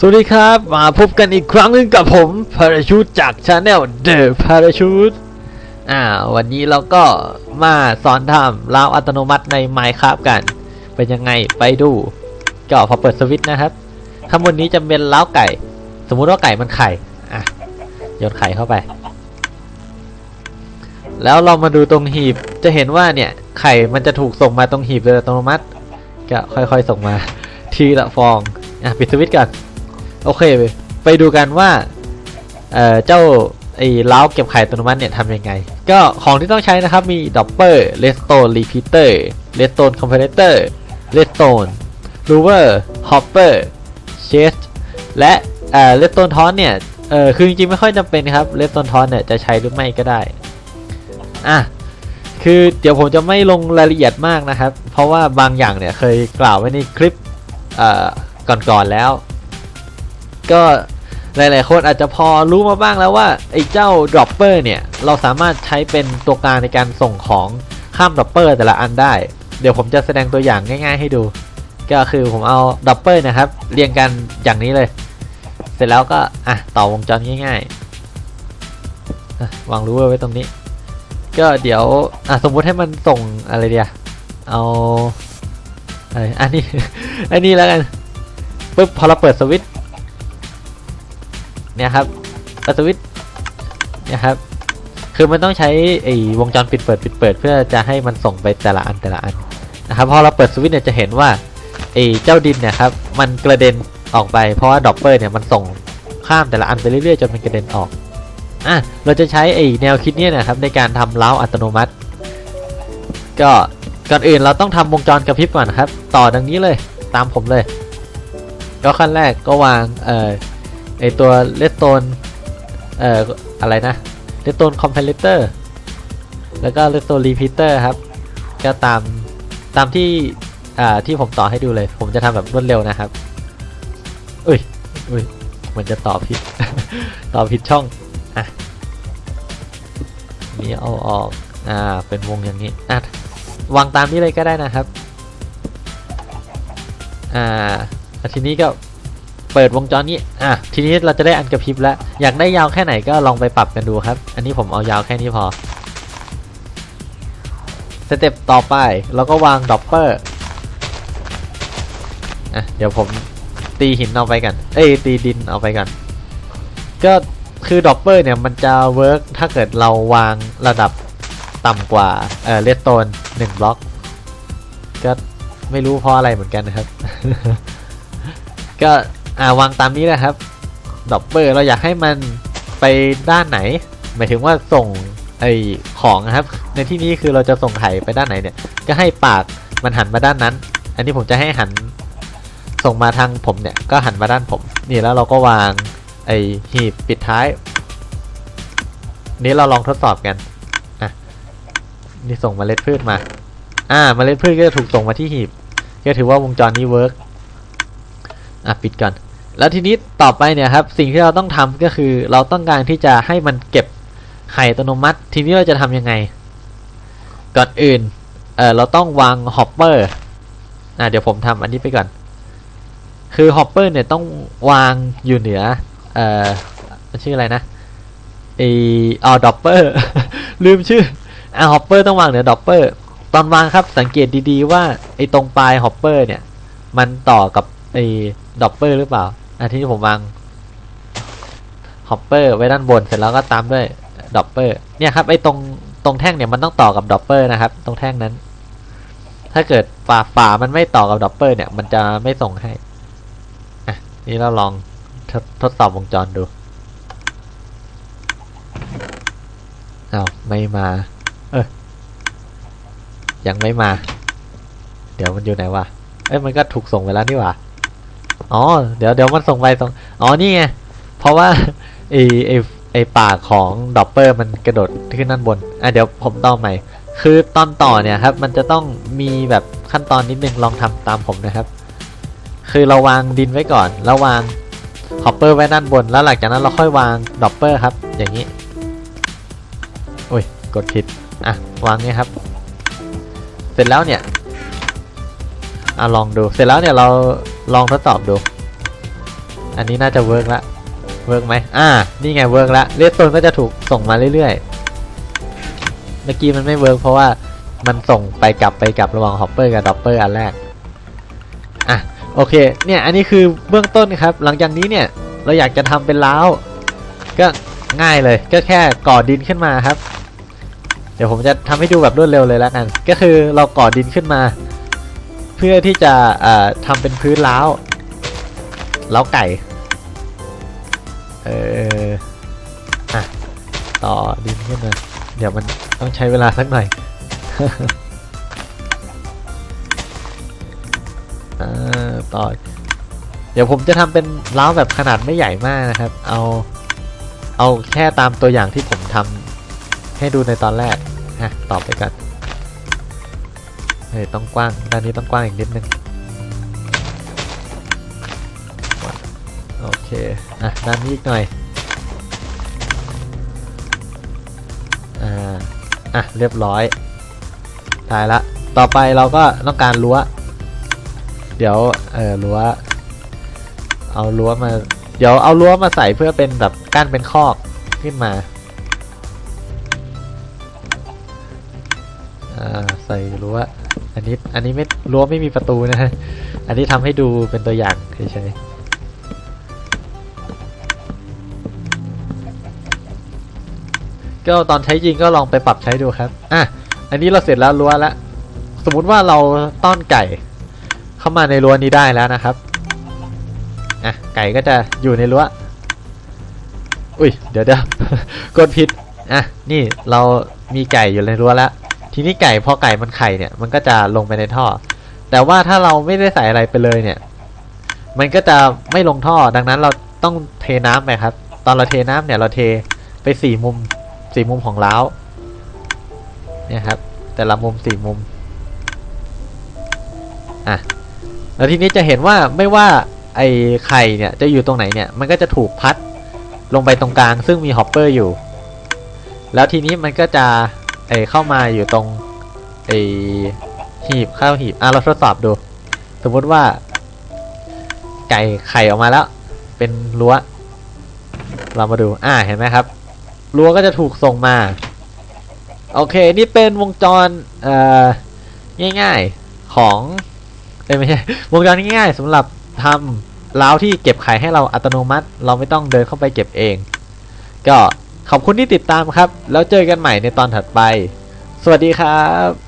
สวัสดีครับ มาพบกันอีกครั้งหนึงกับผมพาราชูตจากชาแนล The Parachute อ่า วันนี้เราก็มาสอนทำลาวอัตโนมัติใน Minecraft กัน เป็นยังไงไปดู ก็พอเปิดสวิตช์นะครับข้างบนนี้จะเป็นล้าวไก่ สมมุติว่าไก่มันไข่ อะโยนไข่เข้าไป แล้วเรามาดูตรงหีบจะเห็นว่าเนี่ย ไข่มันจะถูกส่งมาตรงหีบโดยอัตโนมัติ ก็ค่อยๆส่งมาทีละฟองอะปิดสวิตช์ก่อน โอเค ไปดูกันว่าเอ่อเจ้าไอ้ล้าวเก็บไข่อัตโนมัติเนี่ยทำยังไง ก็ของที่ต้องใช้นะครับมีดอปเปอร์เลสโตนรีพีเตอร์เลสโตนคอมเพลเตอร์เลสโตนรูเวอร์ฮอปเปอร์เชสและเอ่อเลสโตนทอนเนี่ยเออคือจริงๆไม่ค่อยจำเป็นครับเลสโตนทอนเนี่ยจะใช้หรือไม่ก็ได้อะคือเดี๋ยวผมจะไม่ลงรายละเอียดมากนะครับ เพราะว่าบางอย่างเนี่ยเคยกล่าวไว้ในคลิปเอ่อก่อนๆแล้ว ก็หลายๆคนอาจจะพอรู้มาบ้างแล้วว่าไอ้เจ้า dropper เนี่ย เราสามารถใช้เป็นตัวกลางในการส่งของข้าม dropper แต่ละอันได้ เดี๋ยวผมจะแสดงตัวอย่างง่าย ๆ ให้ดู ก็คือผมเอา dropper นะครับ เรียงกันอย่างนี้เลย เสร็จแล้วก็อะต่อวงจรง่ายๆวางรูเวอร์ไว้ตรงนี้ ก็เดี๋ยวอะสมมุติให้มันส่งอะไรเดียเอาอะไรอันนี้อันนี้แล้วกันปุ๊บพอเราเปิดสวิตช์ เนี่ยครับปิดสวิตช์เนี่ยครับ คือมันต้องใช้ไอ้วงจรปิดเปิดปิดเปิด เพื่อจะให้มันส่งไปแต่ละอันแต่ละอันนะครับพอเราเปิดสวิตช์เนี่ยจะเห็นว่าไอ้เจ้าดินเนี่ยครับมันกระเด็นออกไปเพราะว่าดอปเปอร์เนี่ยมันส่งข้ามแต่ละอันไปเรื่อยๆจนมันกระเด็นออกอะเราจะใช้ไอ้แนวคิดเนี้นะครับในการทำเล้าอัตโนมัติ ก็ก่อนอื่นเราต้องทำวงจรกระพริบก่อนนครับ ต่อดังนี้เลยตามผมเลย ก็ขั้นแรกก็วางเอ่อ ไอตัวเลสโตนเอ่ออะไรนะเลสโตนคอมเพลเตอร์แล้วก็เลสโตนรีพีเตอร์ครับ ก็ตามตามที่อ่าที่ผมต่อให้ดูเลย ผมจะทำแบบรวดเร็วนะครับอุ้ยอุ้ยมันจะต่อผิด ต่อผิดช่องอะนี้เอาออกอ่าเป็นวงอย่างนี้อะวางตามนี้เลยก็ได้นะครับ อ่าทีนี้ก็ เปิดวงจรนี้ อะ ทีนี้เราจะได้อันกระพริบแล้ว อยากได้ยาวแค่ไหนก็ลองไปปรับกันดูครับ อันนี้ผมเอายาวแค่นี้พอ สเต็ปต่อไปเราก็วางดอปเปอร์ อะ เดี๋ยวผมตีหินเอาไปกัน เอ้ย ตีดินเอาไปกัน ก็คือดอปเปอร์เนี่ยมันจะเวิร์กถ้าเกิดเราวางระดับต่ำกว่า เอ่อเลสโตนหนึ่งบล็อก ก็ไม่รู้เพราะอะไรเหมือนกันนะครับ ก็ อ่าวางตามนี้นะครับดอปเปอร์เราอยากให้มันไปด้านไหน หมายถึงว่าส่งไอของนะครับ ในที่นี้คือเราจะส่งไข่ไปด้านไหนเนี่ย ก็ให้ปากมันหันมาด้านนั้น อันนี้ผมจะให้หันส่งมาทางผมเนี่ย ก็หันมาด้านผม นี่แล้วเราก็วางไอหีบปิดท้าย นี้เราลองทดสอบกันอะนี่ส่งเมล็ดพืชมา อ่าเมล็ดพืชก็จะถูกส่งมาที่หีบ ก็ถือว่าวงจรนี้เวิร์กอะปิดก่อน แล้วทีนี้ต่อไปเนี่ยครับสิ่งที่เราต้องทำก็คือเราต้องการที่จะให้มันเก็บไข่อัตโนมัติ ทีนี้เราจะทำยังไง ก่อนอื่นเออเราต้องวางฮอปเปอร์อะเดี๋ยวผมทำอันนี้ไปก่อน คือฮอปเปอร์เนี่ยต้องวางอยู่เหนือเออมันชื่ออะไรนะไออ๋อดอปเปอร์ลืมชื่ออะฮอปเปอร์ต้องวางเหนือดอปเปอร์ตอนวางครับสังเกตดีๆว่าไอตรงปลายฮอปเปอร์เนี่ยมันต่อกับ ไอดอปเปอร์หรือเปล่าอะที่ผมวางฮอปเปอร์ไว้ด้านบนเสร็จแล้วก็ตามด้วยดอปเปอร์เนี่ยครับไอ้ตรงตรงแท่งเนี่ยมันต้องต่อกับดอปเปอร์นะครับ ตรงแท่งนั้น ถ้าเกิดฝาฝามันไม่ต่อกับดอปเปอร์เนี่ย มันจะไม่ส่งให้อะนี่เราลองทดทดสอบวงจรดูเอาวไม่มา เออยังไม่มา เดี๋ยวมันอยู่ไหนวะเอ้ยมันก็ถูกส่งไปแล้วนี่หว่า อ๋อ เดี๋ยวเดี๋ยวมันส่งไปตรงอ๋อ นี่ไง เพราะว่าไอไอไอปากของดอปเปอร์มันกระโดดขึ้นด้านบน อะเดี๋ยวผมต่อใหม่ คือตอนต่อเนี่ยครับ มันจะต้องมีแบบขั้นตอนนิดนึงลองทำตามผมนะครับ คือเราวางดินไว้ก่อนแล้ววางฮอปเปอร์ไว้ด้านบน แล้วหลังจากนั้นเราค่อยวางดอปเปอร์ครับ อย่างนี้โอ้ย กดผิด อะ วางเนี่ยครับ เสร็จแล้วเนี่ยอะลองดู เสร็จแล้วเนี่ยเรา ลองทดสอบดู อันนี้น่าจะเวิร์กละ เวิร์กไหมอ่า นี่ไงเวิร์กละเลสโซนก็จะถูกส่งมาเรื่อยๆ เมื่อกี้มันไม่เวิร์กเพราะว่ามันส่งไปกลับไปกลับระหว่างฮอปเปอร์กับดอปเปอร์อันแรก อะ โอเค เนี่ย อันนี้คือเบื้องต้นครับ หลังจากนี้เนี่ย เราอยากจะทำเป็นล้าวก็ง่ายเลย ก็แค่ก่อดินขึ้นมาครับ เดี๋ยวผมจะทำให้ดูแบบรวดเร็วเลยแล้วกัน ก็คือเราก่อดินขึ้นมา เพื่อที่จะเอ่อทำเป็นพื้นล้าวล้าวไก่ เอออะต่อดินขึ้นมาเดี๋ยวมันต้องใช้เวลาสักหน่อยต่อ เดี๋ยวผมจะทำเป็นล้าวแบบขนาดไม่ใหญ่มากนะครับ เอา เอาแค่ตามตัวอย่างที่ผมทำให้ดูในตอนแรกฮะต่อไปก่อน เฮ้ยต้องกว้างด้านนี้ต้องกว้างอีกนิดนึงโอเคอะด้านนี้อีกหน่อยอ่าอะเรียบร้อยตายละต่อไปเราก็ต้องการรั้ว เดี๋ยวเออรั้วเอารั้วมา เดี๋ยวเอารั้วมาใส่เพื่อเป็นแบบกั้นเป็นคอกขึ้นมาอ่าใส่รั้ว อันนี้อันนี้ไม่รั้วไม่มีประตูนะฮะ อันนี้ทำให้ดูเป็นตัวอย่างเฉยๆก็ตอนใช้จริงก็ลองไปปรับใช้ดูครับอะอันนี้เราเสร็จแล้วรั้วแล้วสมมุติว่าเราต้อนไก่ เข้ามาในรั้วนี้ได้แล้วนะครับอะไก่ก็จะอยู่ในรั้วอุ้ยเดี๋ยวเดี๋ยวกดผิดอะนี่เรามีไก่อยู่ในรั้วแล้ว ทีนี้ไก่พอไก่มันไข่เนี่ย มันก็จะลงไปในท่อ แต่ว่าถ้าเราไม่ได้ใส่อะไรไปเลยเนี่ย มันก็จะไม่ลงท่อดังนั้นเราต้องเทน้ำไปครับ ตอนเราเทน้ำเนี่ยเราเทไปสี่มุมสี่มุมของล้าวเนี่ยครับ แต่ละมุมสี่มุมอะแล้วทีนี้จะเห็นว่าไม่ว่าไอ้ไข่เนี่ยจะอยู่ตรงไหนเนี่ย มันก็จะถูกพัดลงไปตรงกลาง ซึ่งมีฮอปเปอร์อยู่ แล้วทีนี้มันก็จะ ไอเข้ามาอยู่ตรงไอหีบเข้าหีบอะเราทดสอบดู สมมติว่า ไก่ไข่ออกมาแล้ว เป็นรั้ว เรามาดู อ่าเห็นไหมครับรั้วก็จะถูกส่งมา โอเค นี่เป็นวงจรเอ่อง่ายๆของเอ้ไม่ใช่วงจรง่ายๆสำหรับทำล้าวที่เก็บไข่ให้เราอัตโนมัติ เราไม่ต้องเดินเข้าไปเก็บเอง ก็ ขอบคุณที่ติดตามครับ แล้วเจอกันใหม่ในตอนถัดไป สวัสดีครับ